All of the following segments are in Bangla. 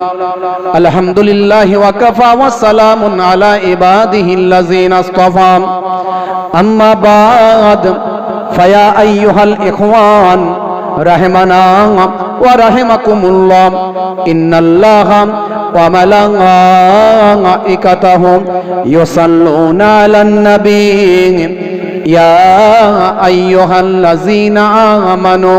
আলহামদুলিল্লাহ ওয়াকাফা ওয়া সালামুন আলা ইবাদিহিল্লাযিনা আসতাফা। আম্মা বাদ। ফায়া আইয়ুহাল ইখওয়ান। রাহমানা ওয়া রাহিমাকুমুল্লাহ। ইন্নাল্লাহা ওয়া মালাইকাতাহু ইউসাল্লুনা আলান নবী ইয়া আইয়ুহাল্লাযিনা আমানু।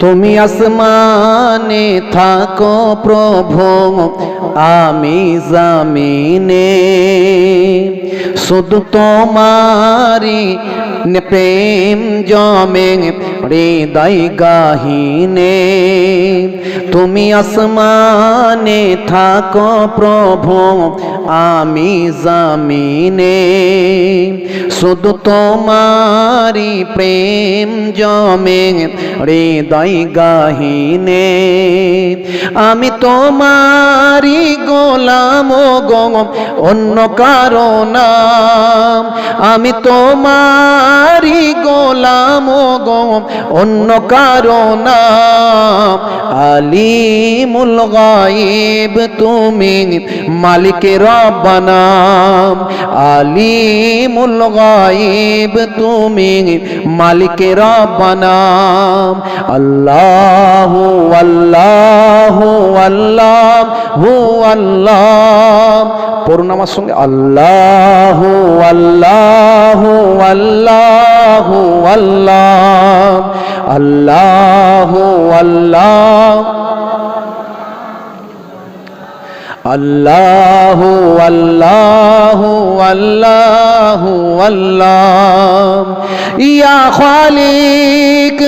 তুমি আসমানে থাকো প্রভু আমি জামিনে। শুধু তোমারি প্রেম জমে, হৃদয় গাহিনে। তুমি আসমানে থাকো প্রভু, আমি জামিনে। শুধু তোমারি প্রেম জমে, হৃদয় গাহিনে। আমি তোমারি গোলাম গম অন্য কারণ আমি তোমারি গোলাম গম, অন্য কারণ আলিমুল গায়েব তুমি মালিক রব্বানা আলিমুল গায়েব তুমি মালিক রব্বানা আল্লাহ আল্লাহ আল্লাহ আল্লাহ। পড়ুন আমার সঙ্গে আল্লাহ আল্লাহ আল্লাহ আল্লাহ। আল্লাহ আল্লাহ। আল্লাহ আল্লাহ আল্লাহ আল্লাহ ইয়া খালিক,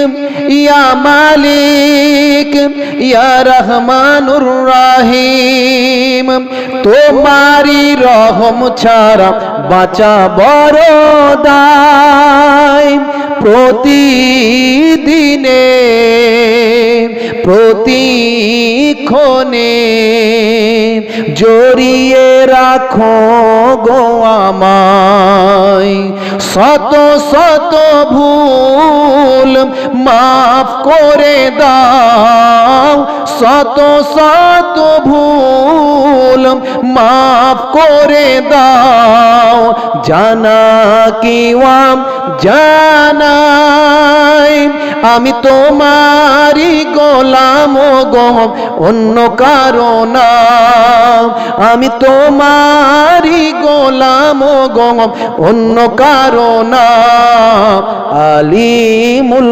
ইয়া মালিক, ইয়া রহমানুর রাহিম। তোমারি রহম ছাড়া বাঁচা বড় দায়। প্রতিদিনে, প্রতিক্ষণে জড়িয়ে রাখো গো আমায়। শত শত ভুল মাফ করে দাও, শত শত ভুল, মাফ করে দাও, জানা কিওয়াম জানাই আমি তোমারি গোলাম গম অন্য কারণ আমি তোমারি গোলাম গম অন্য কারণ আলিমুল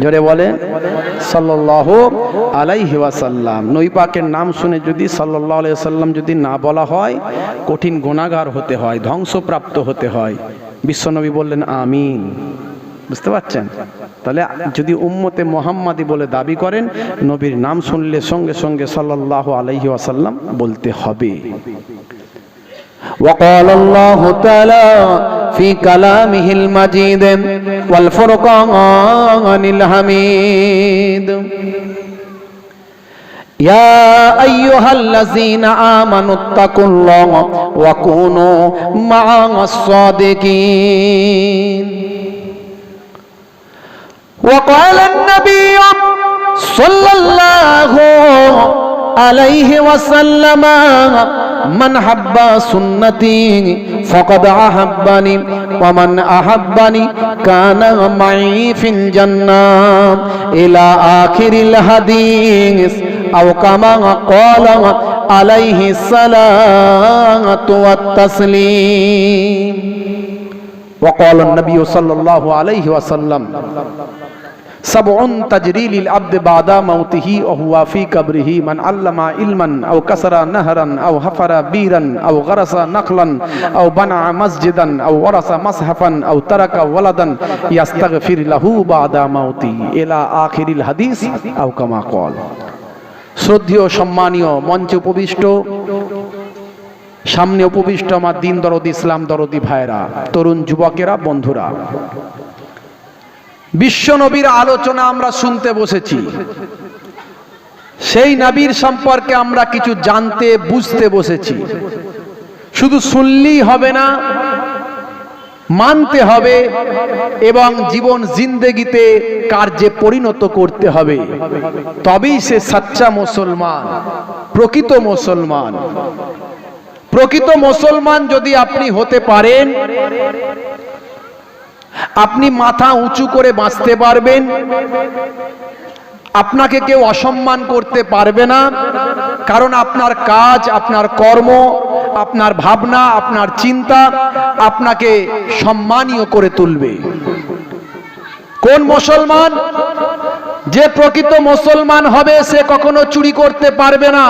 জোরে বলে, সাল্লাল্লাহু আলাইহি ওয়াসাল্লাম। নবী পাকের নাম শুনে যদি সাল্লাল্লাহু আলাইহি সাল্লাম যদি না বলা হয়, কঠিন গুনাহগার হতে হয়, ধ্বংসপ্রাপ্ত হতে হয়। বিশ্বনবী বললেন, আমিন। বুঝতে পারছেন? তাহলে যদি উম্মতে মোহাম্মদি বলে দাবি করেন, নবীর নাম শুনলে সঙ্গে সঙ্গে সাল্লাল্লাহু আলাইহি ওয়াসাল্লাম বলতে হবে। وقال الله تعالى في كلامه المجيد والفرقان الحميد يا أيها الذين آمنوا اتقوا الله وكونوا مع الصادقين وقال النبي صلى الله عليه وسلم من حب سنتي فقد أحبني ومن أحبني كان معي في الجنة إلى آخر الحديث أو كما قال عليه الصلاة والتسليم وقال النبي صلى الله عليه وسلم সাবউন তাজরিলিল আব্দ বাদা মাউতিহি ও হুয়া ফি কবরিহি মান আল্লামা ইলমান আও কাসারা নাহরান আও হাফারা বীরান আও গরাসা নখলান আও বানা মসজিদান আও ওয়ারাসা মাসহাফান আও তারাকা ওয়ালাদান ইয়াস্তাগফির লাহু বাদা মাউতি। ইলা আখিরিল হাদিস আও কামা কল শ্রদ্ধেয়, সম্মানীয় মঞ্চে উপবিষ্ট, সামনে উপবিষ্ট আমার দিন দরদি ইসলাম দরদি ভাইরা তরুণ যুবকেরা, বন্ধুরা বিশ্ব নবীর আলোচনা আমরা শুনতে বসেছি। সেই নবীর সম্পর্কে আমরা কিছু জানতে, বুঝতে বসেছি। শুধু শুনলেই হবে না, মানতে হবে এবং জীবন জিন্দেগিতে কার্যে পরিণত করতে হবে। তবেই সে সাচ্চা মুসলমান, প্রকৃত মুসলমান। প্রকৃত মুসলমান যদি আপনি হতে পারেন আপনি মাথা উঁচু করে বাঁচতে পারবেন। আপনাকে কেউ অসম্মান করতে পারবে না, কারণ আপনার কাজ, আপনার কর্ম, আপনার ভাবনা, আপনার চিন্তা আপনাকে সম্মানীয় করে তুলবে। কোন মুসলমান? যে প্রকৃত মুসলমান হবে, সে কখনো চুরি করতে পারবে না।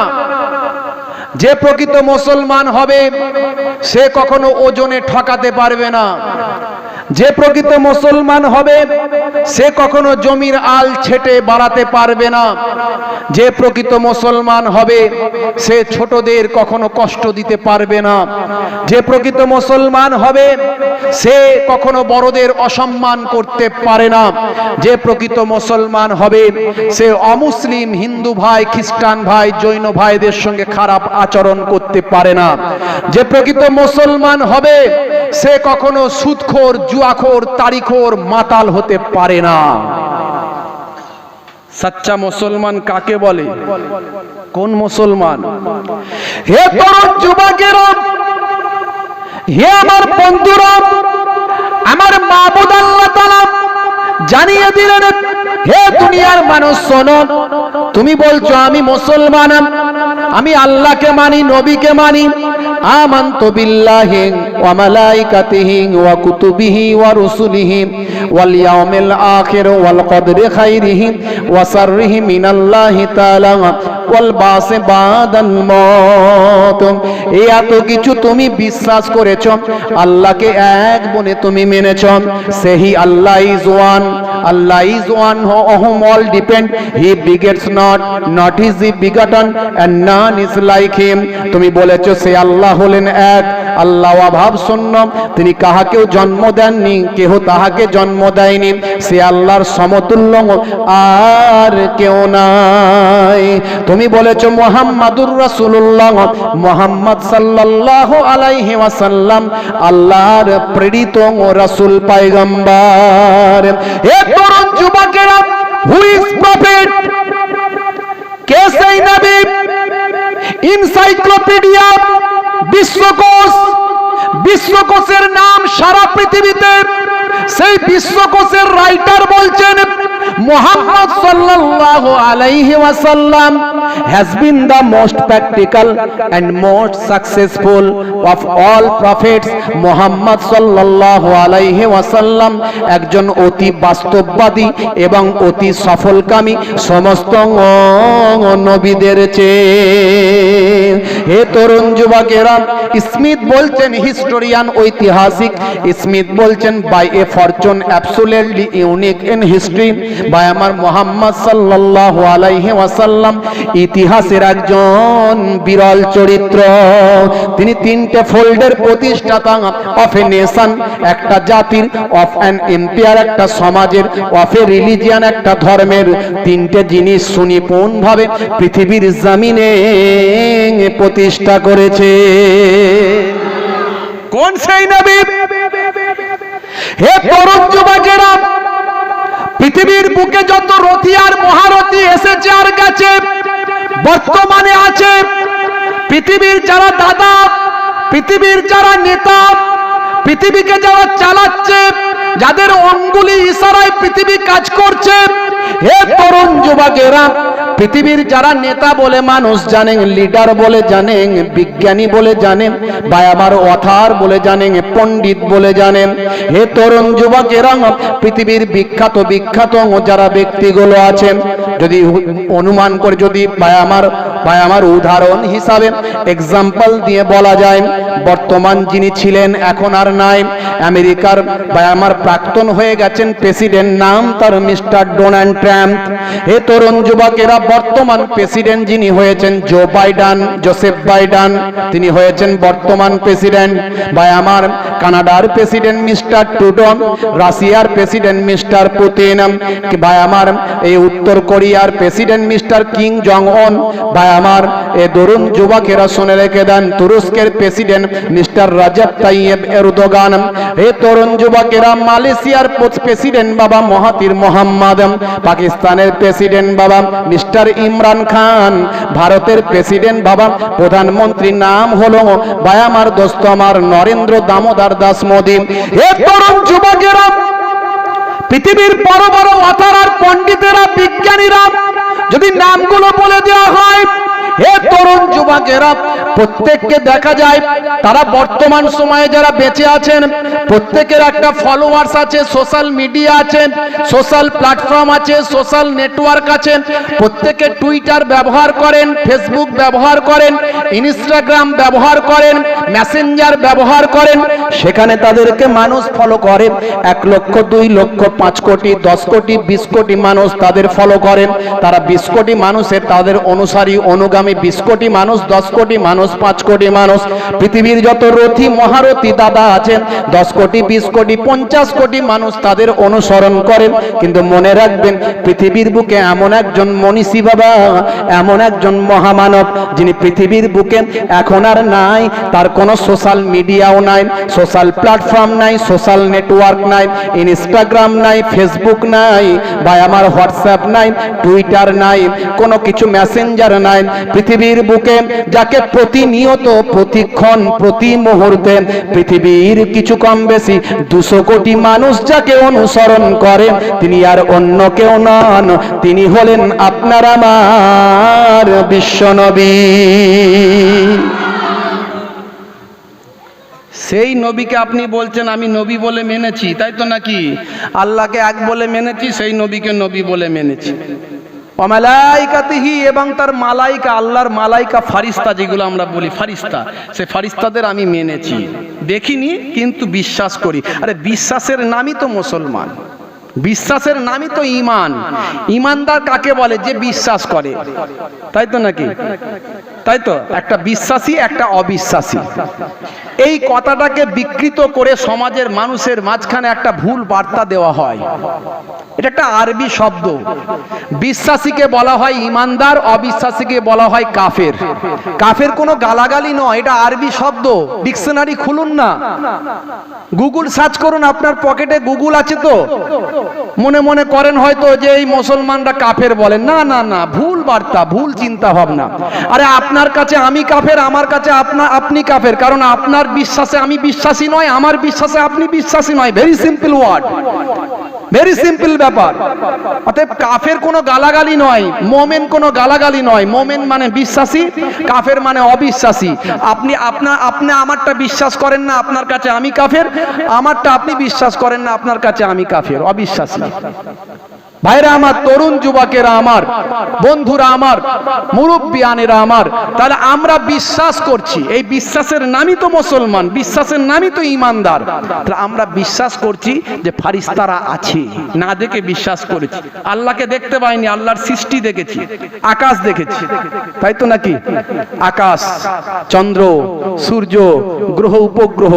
যে প্রকৃত মুসলমান হবে, সে কখনো ওজনে ঠকাতে পারবে না। যে প্রকৃত মুসলমান হবে, সে কখনো জমির আল ছেটে বাড়াতে পারবে না। যে প্রকৃত মুসলমান হবে, সে ছোটদের কখনো কষ্ট দিতে পারবে না। যে প্রকৃত মুসলমান হবে, সে কখনো বড়দের অসম্মান করতে পারে না। যে প্রকৃত মুসলমান হবে, সে অমুসলিম হিন্দু ভাই, খ্রিস্টান ভাই, জৈন ভাইদের সঙ্গে খারাপ আচরণ করতে পারে না। যে প্রকৃত মুসলমান হবে, সে কখনো সুদখোর জুয়াখোর তারিখোর মাতাল হতে পারে না। সাচ্চা মুসলমান কাকে বলে? কোন মুসলমান? হে তরুণ যুবকেরা, হে আমার বন্ধুরা, আমার মাহবুদ আল্লাহ তাআলা জানিয়ে দিলেন, হে দুনিয়ার মানুষ, শোনো, তুমি বলছো আমি মুসলমান, আমি আল্লাহকে মানি, নবীকে মানি আমান্তু বিল্লাহি ওয়া মালাইকাতিহি ওয়া কুতুবিহি ওয়া রুসুলিহি ওয়াল ইয়াউমিল আখির ওয়াল কদরি খাইরিহি ওয়া শাররিহি মিনাল্লাহি তাআলা ওয়াল বাসে বাদাল মত এই এত কিছু তুমি বিশ্বাস করেছ, আল্লাহকে এক বনে তুমি মেনেছ সেহি Allah is Allah is one অহম all depend he begets not not is he begotten and none is like him তুমি বলেছ, সে আল্লাহ হলেন এক। আল্লাহ অভাব শূন্য। তিনি কাহাকেও জন্ম দেননি, কেহ তাহাকে জন্ম দেয়নি। সে আল্লাহর সমতুল্য আর কেউ নাই। তুমি বলেছ, মোহাম্মদুর রাসূলুল্লাহ, মোহাম্মদ সাল্লাল্লাহু আলাইহি ওয়াসাল্লাম, আল্লাহর প্রেরিত রাসূল পয়গম্বর হে তরুণ যুবকেরা হু প্রফিট প্রফেট কে সেই নবী? ইনসাইক্লোপিডিয়া বিশ্বকোষ। বিশ্বকোষের নাম সারা পৃথিবীতে। সেই বিশ্বকোষের রাইটার বলছেন মোহাম্মদ সাল্লাল্লাহু আলাইহি ওয়াসাল্লাম। Has been the most practical and most successful of all prophets Mohammad সাল্লাল্লাহু আলাইহি ওয়াসাল্লাম একজন অতি বাস্তববাদী এবং অতি সফলকামী সমস্ত নবীদের চেয়ে। হে তরুণ যুবকেরা, স্মিথ বলছেন হিস্টোরিয়ান ঐতিহাসিক, স্মিথ বলছেন by a fortune absolutely unique in history by আমার মোহাম্মদ সাল্লাল্লাহু আলাইহি ওয়াসাল্লাম ইতিহাসের একজন বিরল চরিত্র। তিনি তিনটে ফোল্ডের প্রতিষ্ঠাতা অফ এ নেশন একটা জাতির অফ অ্যান এম্পায়ার একটা সমাজের অফ এ রিলিজিয়ান একটা ধর্মের। তিনটে জিনিস সুনিপুণ ভাবে পৃথিবীর জামিনে প্রতিষ্ঠা করেছে। কোন সেই নবী? হে তরুণ যুবকেরা পৃথিবীর বুকে যত রথি আর মহারথী এসেছে আর গেছে বর্তমানে আছে পৃথিবীর যারা দাদা, পৃথিবীর যারা নেতা, পৃথিবীকে যারা চালাচ্ছে, যাদের অঙ্গুলি ইশারায় পৃথিবী কাজ করছে, হে তরুণ যুবকেরা পৃথিবীর যারা নেতা বলে মানুষ জানেন লিডার বলে জানেন, বিজ্ঞানী বলে জানেন বা আমার অথার বলে জানেন, পণ্ডিত বলে জানেন, হে তরুণ যুবকেরা, পৃথিবীর বিখ্যাত বিখ্যাত যারা ব্যক্তিগুলো আছেন, যদি অনুমান করে যদি বা আমার বা আমার উদাহরণ হিসাবে এক্সাম্পল দিয়ে বলা যায়, বর্তমান যিনি ছিলেন, এখন আর নাই, আমেরিকার বা আমার প্রাক্তন হয়ে গেছেন প্রেসিডেন্ট নাম তার মিস্টার ডোনাল্ড ট্রাম্প হে তরুণ যুবকেরা বর্তমান প্রেসিডেন্ট যিনি হয়েছেন জো বাইডান জোসেফ বাইডান তিনি হয়েছেন বর্তমান প্রেসিডেন্ট বা আমার কানাডার প্রেসিডেন্ট মিস্টার টুডন রাশিয়ার প্রেসিডেন্ট মিস্টার পুতিন বা আমার এই উত্তর কোরিয়ার president mister Kim Jong Un বা আমার এ তরুণ যুবকেরা শুনে রেখে দেন, তুরস্কের president mister Recep Tayyip Erdogan. এ তরুণ যুবকেরা, মালয়েশিয়ার প্রেসিডেন্ট বাবা মহাতির মোহাম্মদ, পাকিস্তানের প্রেসিডেন্ট বাবা মিস্টার ইমরান খান, ভারতের প্রেসিডেন্ট বাবা, প্রধানমন্ত্রীর নাম হলো বায়ামার দোস্ত আমার নরেন্দ্র দামোদার দাস মোদী। যুবকেরা, পৃথিবীর বড় বড় অথার আর পণ্ডিতেরা, বিজ্ঞানীরা, যদি নামগুলো বলে দেওয়া হয় তরুণ যুবকেরা, প্রত্যেককে দেখা যায়, তারা বর্তমান সময়ে যারা বেঁচে আছেন, প্রত্যেকের একটা ফলোয়ার্স আছে সোশ্যাল মিডিয়া আছে সোশ্যাল প্ল্যাটফর্ম আছে সোশ্যাল নেটওয়ার্ক আছে। প্রত্যেকে টুইটার ব্যবহার করেন ফেসবুক ব্যবহার করেন ইনস্টাগ্রাম ব্যবহার করেন মেসেঞ্জার ব্যবহার করেন। সেখানে তাদেরকে মানুষ ফলো করে। এক লক্ষ, দুই লক্ষ, পাঁচ কোটি, দশ কোটি, বিশ কোটি মানুষ তাদের ফলো করেন। তারা বিশ কোটি মানুষের তাদের অনুসারী, অনুগামী। বিশ কোটি মানুষ, দশ কোটি মানুষ, পাঁচ কোটি মানুষ। পৃথিবীর যত রথী, মহারথী দাদা আছেন, দশ কোটি, বিশ কোটি, পঞ্চাশ কোটি মানুষ তাদের অনুসরণ করেন। কিন্তু মনে রাখবেন, পৃথিবীর বুকে এমন একজন মনীষী বাবা, এমন একজন মহামানব, যিনি পৃথিবীর বুকে এখন আর নাই, তার কোনো সোশ্যাল মিডিয়াও নাই সোশ্যাল প্ল্যাটফর্ম নাই সোশ্যাল নেটওয়ার্ক নাই ইনস্টাগ্রাম নাই ফেসবুক নাই, বা আমার হোয়াটসঅ্যাপ নাই টুইটার নাই, কোনো কিছু মেসেঞ্জার নাই পৃথিবীর বুকে যাকে প্রতিনিয়ত, প্রতিক্ষণ, প্রতি মুহূর্তে পৃথিবীর কিছু কম বেশি দুশো কোটি মানুষ যাকে অনুসরণ করে, তিনি আর অন্য কেউ নন। তিনি হলেন আপনার আমার বিশ্বনবী সেই নবীকে আপনি বলছেন, আমি নবী বলে মেনেছি, তাই তো নাকি? আল্লাহকে এক বলে মেনেছি, সেই নবীকে নবী বলে মেনেছি। অমালাইকাতিহি এবং তার মালাইকা, আল্লাহর মালাইকা ফারিস্তা যেগুলো আমরা বলি, ফারিস্তা। সে ফারিস্তাদের আমি মেনেছি। দেখিনি, কিন্তু বিশ্বাস করি। আরে বিশ্বাসের নামই তো মুসলমান। বিশ্বাসের নামই তো ইমান ইমানদার কাকে বলে? যে বিশ্বাস করে। তাই তো নাকি? তাই তো একটা বিশ্বাসী, একটা অবিশ্বাসী। এই কথাটাকে বিকৃত করে সমাজের মানুষের মাঝখানে একটা ভুল বার্তা দেওয়া হয়। এটা একটা আরবি শব্দ। বিশ্বাসীকে বলা হয় ইমানদার, অবিশ্বাসীকে বলা হয় কাফের। কাফের কোনো গালাগালি নয়, এটা আরবি শব্দ। ডিকশনারি খুলুন না। গুগল সার্চ করুন, আপনার পকেটে গুগল আছে তো। মনে মনে করেন হয়তো যে এই মুসলমানরা কাফের বলেন। না না না, ভুল বার্তা, ভুল চিন্তা ভাবনা আরে আপনার কাছে আমি কাফের, আমার কাছে আপনার আপনি কাফের। কারণ আপনার বিশ্বাসে আমি বিশ্বাসী নয়, আমার বিশ্বাসে আপনি বিশ্বাসী নয়। Very simple word very simple ব্যাপার। অতএব কাফের কোনো গালাগালি নয়, মোমেন কোনো গালাগালি নয়। মোমেন মানে বিশ্বাসী, কাফের মানে অবিশ্বাসী। আপনি আপনার আপনি আমারটা বিশ্বাস করেন না, আপনার কাছে আমি কাফের। আমারটা আপনি বিশ্বাস করেন না, আপনার কাছে আমি কাফের, অবিশ্বাসী। ভাইরা আমার, তরুণ যুবকেরা আমার, বন্ধুরা আমার মুরব্বিয়ানেরা আমার, তাহলে আমরা বিশ্বাস করছি, এই বিশ্বাসের নামই তো মুসলমান, বিশ্বাসের নামই তো ইমানদার। আমরা বিশ্বাস করছি যে ফারিস্তারা আছে, না দেখে বিশ্বাস করেছি। আল্লাহকে দেখতে পাইনি, আল্লাহর সৃষ্টি দেখেছি, আকাশ দেখেছি। তাই তো নাকি? আকাশ, চন্দ্র, সূর্য, গ্রহ, উপগ্রহ,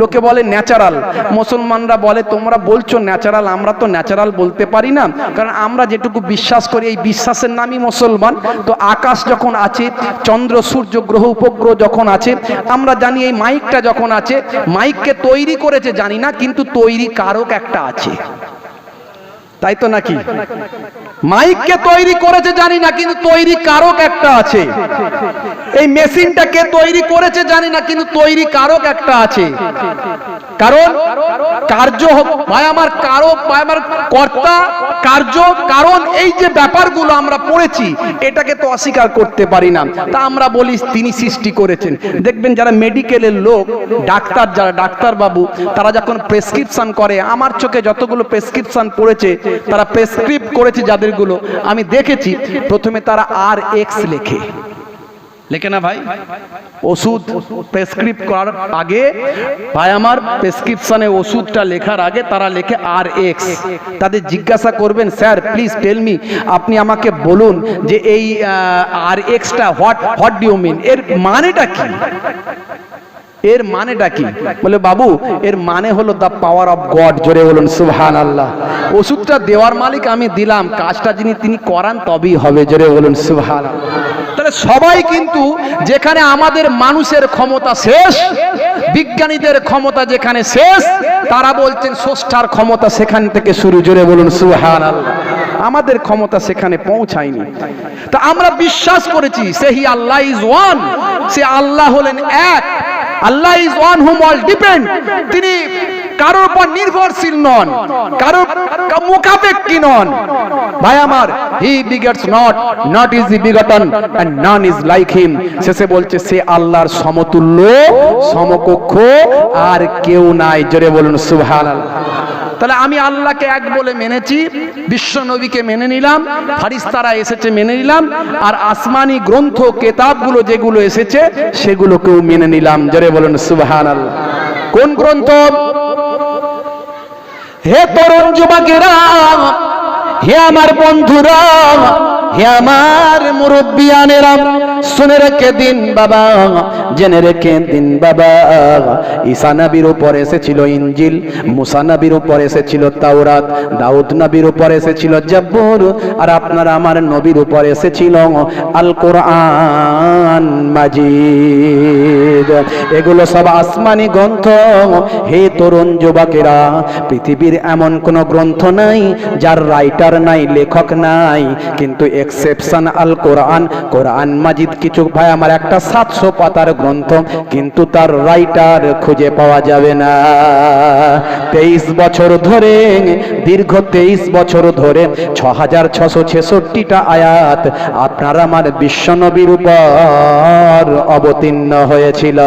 লোকে বলে ন্যাচারাল। মুসলমানরা বলে, তোমরা বলছো ন্যাচারাল, আমরা তো ন্যাচারাল বলতে পারি না। কারণ আমরা যেটুকু বিশ্বাস করি, এই বিশ্বাসের নামই মুসলমান। তো আকাশ যখন আছে, চন্দ্র, সূর্য, গ্রহ, উপগ্রহ যখন আছে, আমরা জানি এই মাইকটা যখন আছে, মাইককে তৈরি করেছে জানি না, কিন্তু তৈরি কারক একটা আছে। তাই তো নাকি? মাইককে তৈরি করেছে জানি না, কিন্তু তৈরি কারক একটা আছে। এই মেশিনটা কে তৈরি করেছে জানি না, কিন্তু তৈরি কারক একটা আছে। কারণ কার্য ভাই আমার কারক ভাই আমার কর্তা কার্য, কারণ এই যে ব্যাপারগুলো আমরা পড়েছি, এটাকে তো অস্বীকার করতে পারি না। তা আমরা বলি, তিনি সৃষ্টি করেছেন। দেখবেন যারা মেডিকেলের লোক, ডাক্তার যারা ডাক্তার বাবু তারা যখন প্রেসক্রিপশন করে, আমার চোখে যতগুলো প্রেসক্রিপশন পড়েছে, তারা প্রেসক্রিপ্ট করেছে যাদেরগুলো, আমি দেখেছি, প্রথমে তারা আর এক্স লেখে। লেখে না ভাই? ওষুধ প্রেসক্রিপ্ট করার আগে, ভাই আমার প্রেসক্রিপশনে ওষুধটা লেখার আগে তারা লেখে আর এক্স তাদের জিজ্ঞাসা করবেন, স্যার প্লিজ টেল মি আপনি আমাকে বলুন যে এই আর extra what what do you mean এর মানেটা কি? এর মানেটা কি? বলে, বাবু, এর মানে হলো দ্য পাওয়ার অফ গড জোরে বলুন সুবহান আল্লাহ ওষুধটা দেওয়ার মালিক আমি দিলাম, কাজটা যিনি তিনি করান তবেই হবে, জোরে বলুন সুবহান তাহলে সবাই কিন্তু যেখানে আমাদের মানুষের ক্ষমতা শেষ, বিজ্ঞানীদের ক্ষমতা যেখানে শেষ, তারা বলছেন স্রষ্টার ক্ষমতা সেখান থেকে শুরু, জোরে বলুন সুবহান আল্লাহ আমাদের ক্ষমতা সেখানে পৌঁছায়নি। তা আমরা বিশ্বাস করেছি সেই আল্লাহ ইজ ওয়ান, সে আল্লাহ হলেন এক। Allah is one hmm all depend তিনি কারোর উপর নির্ভরশীল নন, কারোর মুখাপেক্ষী নন। ভাই আমার he begets not not is he begotten and none is like him শেষে বলছে, সে আল্লাহর সমতুল্য, সমকক্ষ, আর কেউ নাই। জোরে বলুন, সুবহানাল্লাহ। তাহলে আমি আল্লাহকে এক বলে মেনেছি, বিশ্ব নবীকে মেনে নিলাম, ফারিস্তারা এসেছে মেনে নিলাম, আর আসমানি গ্রন্থ, কেতাবগুলো যেগুলো এসেছে, সেগুলোকেও মেনে নিলাম। জরে বলেন সুবহান কোন গ্রন্থ? হে তরুণ যুবকেরা, হে আমার বন্ধুরা হে আমার মুরব্বিয়ানেরা শুনে রেখে দিন বাবা, জেনে রেখে দিন বাবা। ঈসা নবীর উপর এসেছিল ইঞ্জিল মুসা নবীর উপর এসেছিল তাওরাত, দাউদ নবীর উপর এসেছিল জাব্বুর, আর আপনার আমার নবীর উপর এসেছিল আল কোরআন মাজিদ। এগুলো সব আসমানি গ্রন্থ। হে তরুণ যুবকেরা, পৃথিবীর এমন কোন গ্রন্থ নাই, যার রাইটার নাই, লেখক নাই, কিন্তু এক্সেপশন আল কোরআন কোরআন মাজিদ কিছু ভাই, আমার একটা সাতশো পাতার গ্রন্থ, কিন্তু তার রাইটার খুঁজে পাওয়া যাবে না। তেইশ বছর ধরে, দীর্ঘ তেইশ বছর ধরে ছ হাজার ছশো ছেষট্টিটা আয়াত আপনার আমার বিশ্বনবীর উপর অবতীর্ণ হয়েছিল।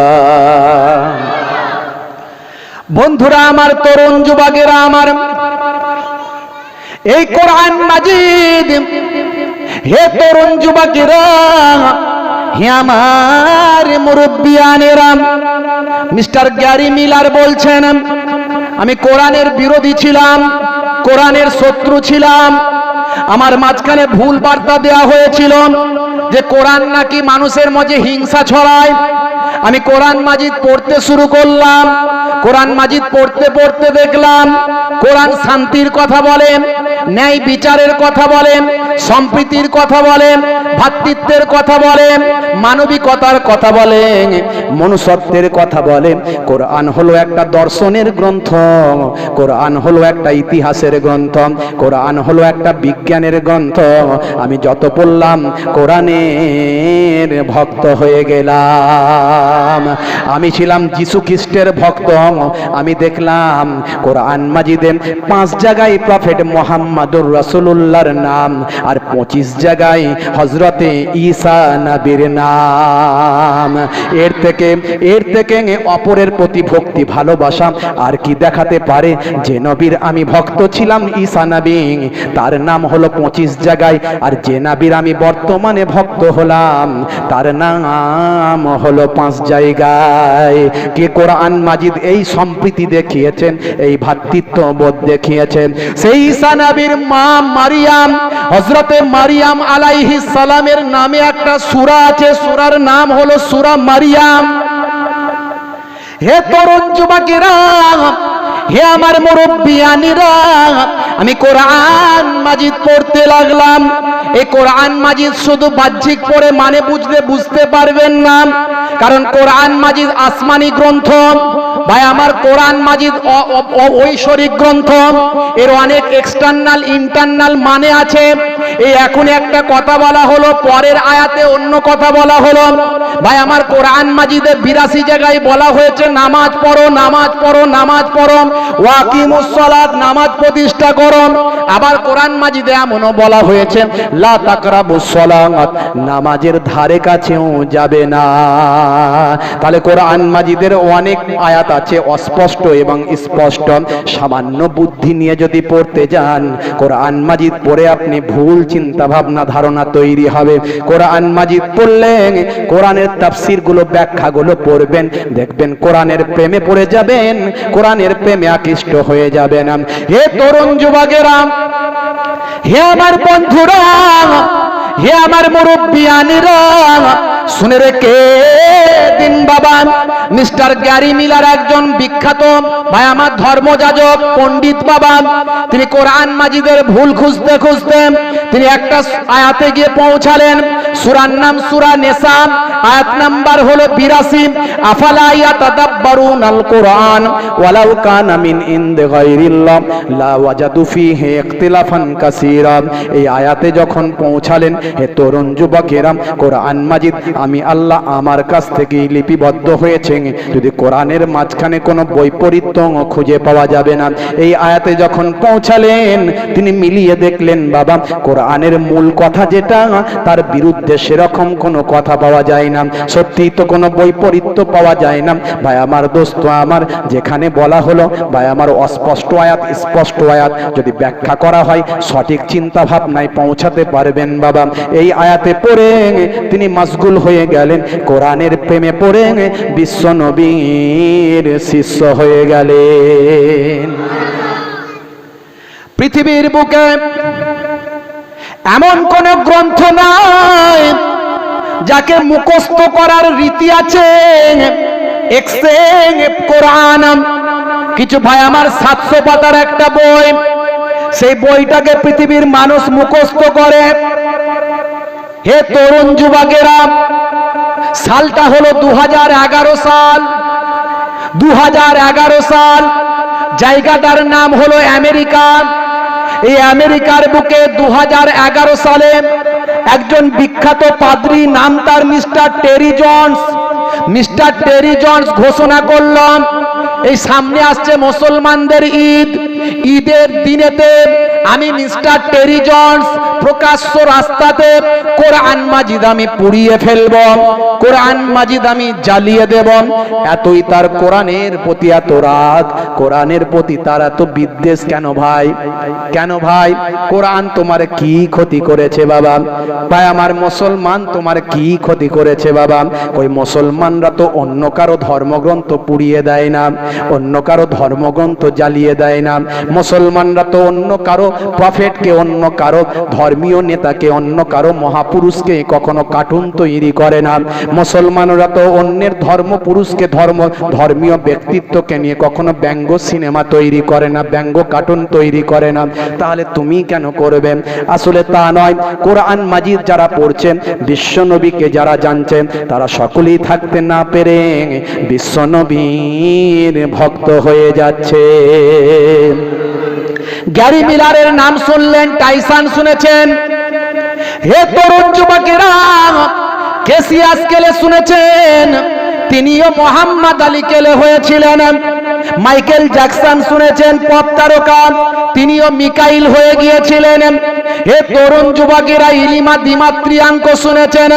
বন্ধুরা, আমার তরুণ যুবকেরা, আমার এই কোরআন মাজিদ হে তরুণ যুবকেরা, হে আমার মুরব্বিয়ানেরা মিস্টার গ্যারি মিলার বলছেন, আমি কোরআনের বিরোধী ছিলাম, কোরআনের শত্রু ছিলাম, আমার মাঝখানে ভুল বার্তা দেওয়া হয়েছিল যে কোরআন নাকি মানুষের মধ্যে হিংসা ছড়ায় আমি কোরআন মাজিদ পড়তে শুরু করলাম, কোরআন মাজিদ পড়তে পড়তে দেখলাম, কোরআন শান্তির কথা বলেন, ন্যায় বিচারের কথা বলেন, সম্প্রীতির কথা বলেন, ভাতৃত্বের কথা বলেন মানবিকতার কথা বলেন মনুষ্যত্বের কথা বলেন কোরআন হলো একটা দর্শনের গ্রন্থ, কোরআন হলো একটা ইতিহাসের গ্রন্থ, কোরআন হলো একটা বিজ্ঞানের গ্রন্থ। আমি যত পড়লাম, কোরআনের ভক্ত হয়ে গেলাম। আমি ছিলাম যিশু খ্রিস্টের ভক্ত, আমি দেখলাম কোরআন মাজিদে পাঁচ জায়গায় প্রফেট মোহাম্মদুর রসুল্লাহর নাম, আর পঁচিশ জায়গায় হজরতে ঈসা নবীর নাম। এর থেকে এর থেকে অপরের প্রতি ভক্তি, ভালোবাসা আর কি দেখাতে পারে? যে নবীর আমি ভক্ত ছিলাম ঈসা নবী, তার নাম হলো পঁচিশ জায়গায়। আর যে নবীর আমি বর্তমানে ভক্ত হলাম, তার নাম হলো পাঁচ জায়গায়। কে কোরআন মাজিদ এই সম্প্রীতি দেখিয়েছেন, এই ভ্রাতৃত্ব বোধ দেখিয়েছেন। সেই ঈসা নবীর মা মারিয়াম হজরতে মারিয়াম আলাইহিস সালামের নামে একটা সূরা আছে সূরার নাম হলো সুরা মারিয়াম। হে তরুণ যুবকেরা, হে আমার মুরব্বিয়ানিরা, আমি কোরআন মাজিদ পড়তে লাগলাম। এই কোরআন মাজিদ শুধু বাহ্যিক পড়ে মানে বুঝলে বুঝতে পারবেন না, কারণ কোরআন মাজিদ আসমানি গ্রন্থ। ভাই, আমার কোরআন মাজিদ ঐশ্বরিক গ্রন্থ। এর অনেক এক্সটার্নাল ইন্টারনাল মানে আছে। এই এখন একটা কথা বলা হলো, পরের আয়াতে অন্য কথা বলা হলো। ভাই, আমার কোরআন মাজিদে বিরাশি জায়গায় বলা হয়েছে, নামাজ পড়ো নামাজ পড়ো নামাজ পড়ো, ওয়াকিমুস সালাত, নামাজ প্রতিষ্ঠা করো। আবার কোরআন মাজিদে এমনও বলা হয়েছে, লা নামাজের ধারে কাছেও যাবে না। তাহলে কোরআন মাজিদের অনেক আয়াত আছে অস্পষ্ট এবং স্পষ্ট। সামান্য বুদ্ধি নিয়ে যদি পড়তে যান, কোরআন মাজিদ পড়ে আপনি ভুল চিন্তা ভাবনা ধারণা তৈরি হবে। কোরআন মাজিদ পড়লেন, কোরআনের তাফসিরগুলো ব্যাখ্যা গুলো পড়বেন, দেখবেন কোরআনের প্রেমে পড়ে যাবেন, কোরআনের প্রেমে আকৃষ্ট হয়ে যাবেন। হে তরুণ যুবকেরা, হে আমার বন্ধুরা, হে আমার মুরব্বিয়ানিরা শুনে রেখে দিন বাবা। মিস্টার গ্যারি মিলার একজন বিখ্যাত ভাই, আমার ধর্মযাজক, পণ্ডিত বাবা। তিনি কোরআন মাজিদের ভুল খুঁজতে খুঁজতে তিনি একটা আয়াতে গিয়ে পৌঁছালেন। সুরার নাম সুরা নেশা আয়াত নাম্বার হলো বিরাশি। আফালা ইয়াতাদাব্বারুন আল কোরআন ওয়ালাউ কানা মিন ইনদি গায়রিল্লাহ। লা ওয়াজাদু ফীহি ইখতিলাফান কাসীরা। এই আয়াতে যখন পৌঁছালেন, হে তরুণ যুবকেরা কোরআন মাজিদ আমি আল্লাহ আমার কাছ থেকে লিপিবদ্ধ হয়েছে যদি কোরআনের মাঝখানে কোনো বৈপরীত্য খুঁজে পাওয়া যাবে না। এই আয়াতে যখন পৌঁছালেন, তিনি মিলিয়ে দেখলেন, বাবা, কোরআনের মূল কথা যেটা, তার বিরুদ্ধে সেরকম কোনো কথা পাওয়া যায় না। সত্যি তো কোনো বৈপরীত্য পাওয়া যায় না। ভাই, আমার দোস্ত, আমার যেখানে বলা হলো, ভাই, আমার অস্পষ্ট আয়াত, স্পষ্ট আয়াত। যদি ব্যাখ্যা করা হয়, সঠিক চিন্তা ভাবনায় পৌঁছাতে পারবেন, বাবা। এই আয়াতে পড়ে তিনি মাসগুল হয়ে গেলেন। কোরআনের প্রেমে পড়ে বিশ্ব নবীর শিষ্য হয়ে গেলেন। পৃথিবীর বুকে এমন কোন গ্রন্থ নাই যাকে মুখস্থ করার রীতি আছে। কোরআন। কিছু ভাই আমার সাতশো পাতার একটা বই, সেই বইটাকে পৃথিবীর মানুষ মুখস্থ করে। হে তরুণ যুবকেরা সালটা হলো দু হাজার এগারো সাল। দু হাজার এগারো সাল জায়গাটার নাম হলো আমেরিকা। এই আমেরিকার বুকে দু হাজার এগারো সালে একজন বিখ্যাত পাদ্রী নাম তার mister Terry Jones. Mister Terry Jones ঘোষণা করলাম এই সামনে আসছে মুসলমানদের ঈদ। ঈদের দিনেতে আমি মিস্টার টেরি জনস প্রকাশ্য রাস্তাতে কোরআন মাজিদ আমি পুড়িয়ে ফেলব, কোরআন মাজিদ আমি জ্বালিয়ে দেব। এতই তার কোরআনের প্রতি এত রাগ, কোরআনের প্রতি তার এত বিদ্বেষ। কেন ভাই? কেন ভাই? কোরআন তোমার কি ক্ষতি করেছে বাবা? ভাই, আমার মুসলমান তোমার কি ক্ষতি করেছে বাবা? ওই মুসলমানরা তো অন্য কারও ধর্মগ্রন্থ পুড়িয়ে দেয় না। অন্য কারও ধর্মগ্রন্থ জ্বালিয়ে দেয় না। মুসলমানরা তো অন্য কারও প্রফেটকে অন্য কারও ধর্মীয় নেতাকে, অন্য কারও মহাপুরুষকে কখনো কার্টুন তৈরি করে না। মুসলমানরা তো অন্যের ধর্ম পুরুষকে ধর্ম, ধর্মীয় ব্যক্তিত্বকে নিয়ে কখনো ব্যঙ্গ সিনেমা তৈরি করে না, ব্যঙ্গ কার্টুন তৈরি করে না। তাহলে তুমি কেন করবে? আসলে তা নয়। কোরআন মাজিদ যারা পড়ছেন বিশ্বনবীকে যারা জানছেন তারা সকলেই থাকতে না পেরে বিশ্বনবীর ভক্ত হয়ে যাচ্ছে। গ্যারি মিলারের নাম শুনলেন, টাইসান শুনেছেন। হে তরুণ যুবকেরা, কেসিয়াস কেলে শুনেছেন, তিনিও মোহাম্মদ আলী কেলে হয়েছিলেন। মাইকেল জ্যাকসন শুনেছেন পপ তারকা। তিনিও মিকাইল হয়ে গিয়েছিলেন। হে তরুণ যুবকেরা, ইলিমা দিমাত্রিয়াঙ্ক শুনেছেন।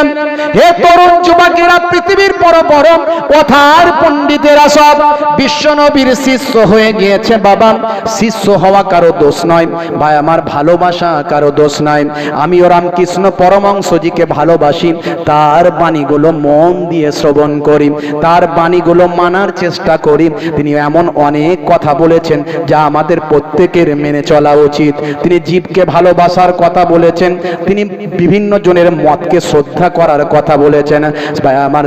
হে তরুণ যুবকেরা, পৃথিবীর বড় বড় কথার পণ্ডিতেরা সব বিশ্বনবীর শিষ্য হয়ে গিয়েছে। বাবা, শিষ্য হওয়া কারও দোষ নয়। ভাই, আমার ভালোবাসা কারও দোষ নয়। আমিও রামকৃষ্ণ পরমংসজিকে ভালোবাসি। তার বাণীগুলো মন দিয়ে শ্রবণ করি। তার বাণীগুলো মানার চেষ্টা করি। তিনি এমন অনেক কথা বলেছেন যা আমাদের প্রত্যেকের মেনে চলা উচিত। তিনি জীবকে ভালোবাসার কথা বলেছেন, তিনি বিভিন্ন জনের মতকে শ্রদ্ধা করার কথা বলেছেন। আমার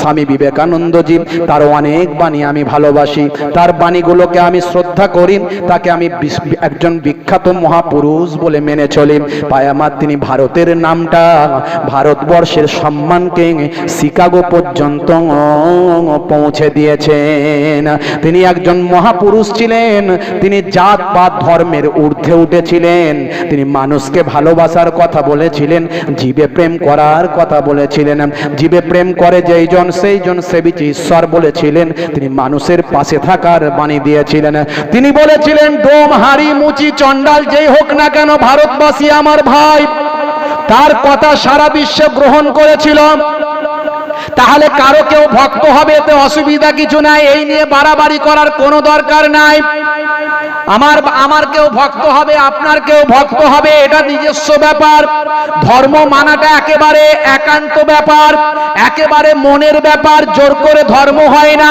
স্বামী বিবেকানন্দজি, তার অনেক বাণী আমি ভালোবাসি। তার বাণীগুলোকে আমি শ্রদ্ধা করি, তাকে আমি একজন বিখ্যাত মহাপুরুষ বলে মেনে চলি। আমার তিনি ভারতের নামটা, ভারতবর্ষের সম্মানকে শিকাগো পর্যন্ত পৌঁছে দিয়েছেন। তিনি একজন মহাপুরুষ ছিলেন। তিনি জাত পাত ধর্মের ঊর্ধ্বে উঠেছিলেন। তিনি মানুষকে ভালোবাসার কথা বলেছিলেন, জীবে প্রেম করার কথা বলেছিলেন। জীবে প্রেম করে যেই জন, সেই জন সেবিচ ঈশ্বর বলেছিলেন। তিনি মানুষের পাশে থাকার বাণী দিয়েছিলেন। তিনি বলেছিলেন, ডোম, হাড়ি, মুচি, চণ্ডাল, যেই হোক না কেন, ভারতবাসী আমার ভাই। তার কথা সারা বিশ্বে গ্রহণ করেছিল। তাহলে কারও কেউ ভক্ত হবে, এতে অসুবিধা কিছু নাই। এই নিয়ে বাড়াবাড়ি করার কোনো দরকার নাই। আমার আমার কেউ ভক্ত হবে, আপনার কেউ ভক্ত হবে, এটা নিজস্ব ব্যাপার। ধর্ম মানাটা একেবারে একান্ত ব্যাপার, একেবারে মনের ব্যাপার, জোর করে ধর্ম হয় না।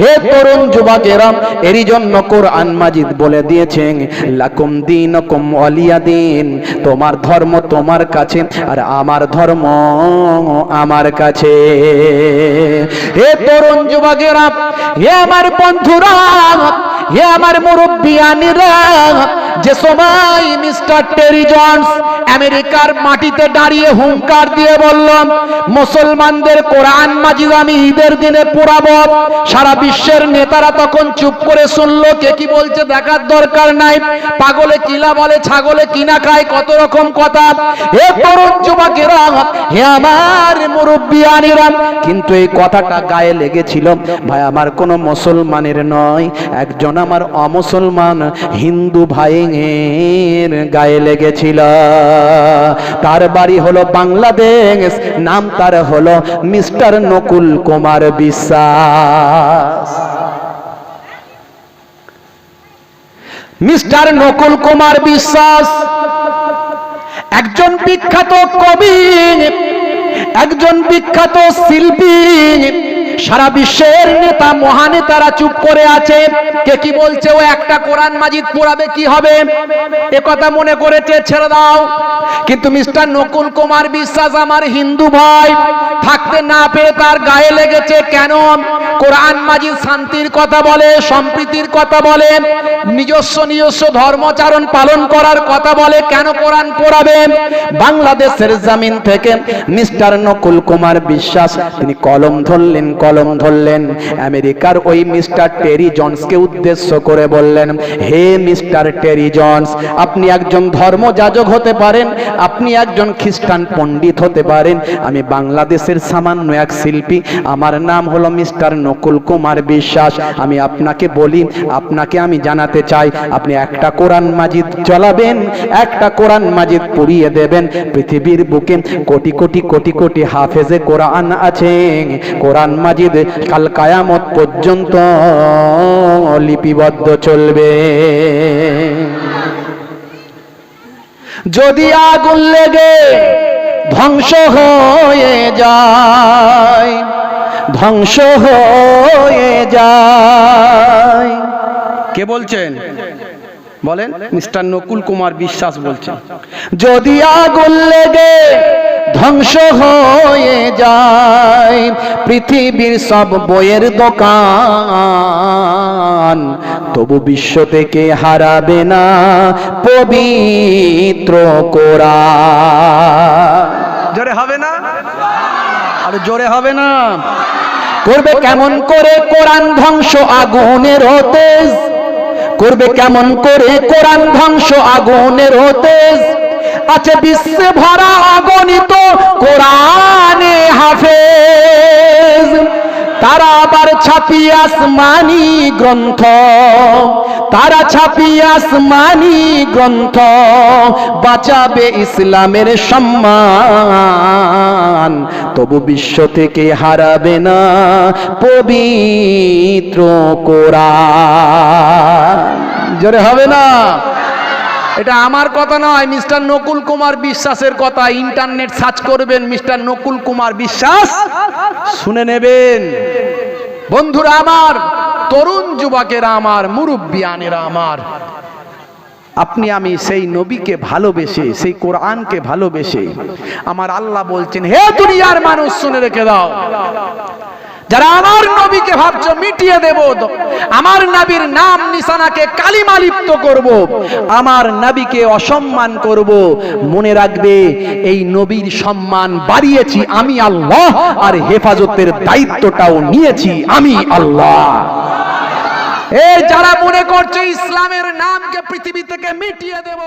হে তরুণ যুবকেরা, এরই জন্য কোরআন মাজিদ বলে দিয়েছেন, লাকুম দিনকুম ওয়ালিয়া দিন, তোমার ধর্ম তোমার কাছে, আর আমার ধর্ম আমার কাছে। হে তরুণ যুবকেরা, হে আমার বন্ধুরা হে আমার মুরব্বিয়ানিরা যে সময় মিস্টার টেরি জনস আমেরিকার মাটিতে দাঁড়িয়ে হুঙ্কার দিয়ে বলল, মুসলমানদের কোরআন মাজিদ আমি ঈদের দিনে পোড়াবো সারা বিশ্বের নেতারা তখন চুপ করে শুনলো, কে কি বলছে দেখার দরকার নাই। পাগলে কিলা বলে, ছাগলে কিনা খায়, কত রকম কথা। হে তরুণ যুবকেরা, হে আমার মুরব্বিয়ানিরা কিন্তু এই কথাটা গায়ে লেগেছিল। ভাই, আমার কোনো মুসলমানের নয়, একজন আমার অমুসলমান হিন্দু ভাইয়ের গায়ে লেগেছিল। তার বাড়ি হলো বাংলাদেশ, নাম তার হলো মিস্টার নকুল কুমার বিশ্বাস। মিস্টার নকুল কুমার বিশ্বাস একজন বিখ্যাত কবি, একজন বিখ্যাত শিল্পী সারা বিশ্বের নেতা মহানেতারা চুপ করে আছে। কে কি বলছে? ও একটা কোরআন মাজিদ পড়াবে, কি হবে? এ কথা মনে করেছে, ছেড়ে দাও। কিন্তু মিস্টার নকুল কুমার বিশ্বাস আমার হিন্দু ভাই, থাকতে না পেয়ে তার গায়ে লেগেছে কেন? কোরআন মাজিদ শান্তির কথা বলে, সম্প্রীতির কথা বলে, নিজস্ব নিজস্ব ধর্মচারণ পালন করার কথা বলে, কেন কোরআন পড়াবে? বাংলাদেশের জামিন থেকে মিস্টার নকুল কুমার বিশ্বাস, তিনি কলম ধরলেন, কলম ধরলেন আমেরিকার ওই মিস্টার টেরি জনসকে উদ্দেশ্য করে বললেন, হে মিস্টার টেরি জনস, আপনি একজন ধর্মযাজক হতে পারেন, আপনি একজন খ্রিস্টান পণ্ডিত হতে পারেন। আমি বাংলাদেশের সামান্য এক শিল্পী, আমার নাম হলো মিস্টার নকুল কুমার বিশ্বাস। আমি আপনাকে বলি, আপনাকে আমি জানাতে চাই, আপনি একটা কোরআন মাজিদ চলাবেন, একটা কোরআন মাজিদ পুড়িয়ে দেবেন। পৃথিবীর বুকে কোটি কোটি কোটি কোটি হাফেজে কোরআন আছে। কোরআন মাজিদ কাল কায়ামত পর্যন্ত লিপিবদ্ধ চলবে। যদি আগুন লেগে ধ্বংস হয়ে যায়, ধ্বংস হয়ে যায়। কে বলছেন? বলেন, মিস্টার নকুল কুমার বিশ্বাস বলছেন। যদি আগুন লেগে ধ্বংস হয়ে যায় পৃথিবীর সব বইয়ের দোকান। তবু বিশ্ব থেকে হারাবে না পবিত্র কোরআন। জোরে হবে না? আর জোরে হবে না। করবে কেমন করে কোরআন ধ্বংস আগুনের হতেজ? করবে কেমন করে কোরআন ধ্বংস আগুনের হতেজ? আছে বিশ্বে ভরা অগণিত কোরআনে হাফেজ। তারা আবার ছাপি আসমানি গ্রন্থ। তারা ছাপি আসমানি গ্রন্থ। বাঁচাবে ইসলামের সম্মান। তবু বিশ্ব থেকে হারাবে না পবিত্র কোরআন। জোরে হবে না? এটা আমার কথা নয়, মিস্টার নকুল কুমার বিশ্বাসের কথা। ইন্টারনেট সার্চ করবেন, মিস্টার নকুল কুমার বিশ্বাস। শুনে নেবেন। বন্ধুরা আমার, তরুণ যুবকেরা আমার, মুরব্বিয়ানেরা আমার, আপনি আমি সেই নবীকে ভালোবেসে, সেই কোরআনকে ভালোবেসে, আমার আল্লাহ বলছেন, হে দুনিয়ার মানুষ, শুনে রেখে দাও। যারা আমার নবীকে ভাবছ মিটিয়ে দেব আমার নবীর নাম নিশানাকে কালিমা লিপ্ত করব, আমার নবীকে অসম্মান করব। মনে রাখবে, এই নবীর সম্মান বাড়িয়েছি আমি আল্লাহ, আর হেফাজতের দায়িত্বটাও নিয়েছি আমি আল্লাহ। এ যারা মনে করছে ইসলামের নামকে পৃথিবী থেকে মিটিয়ে দেব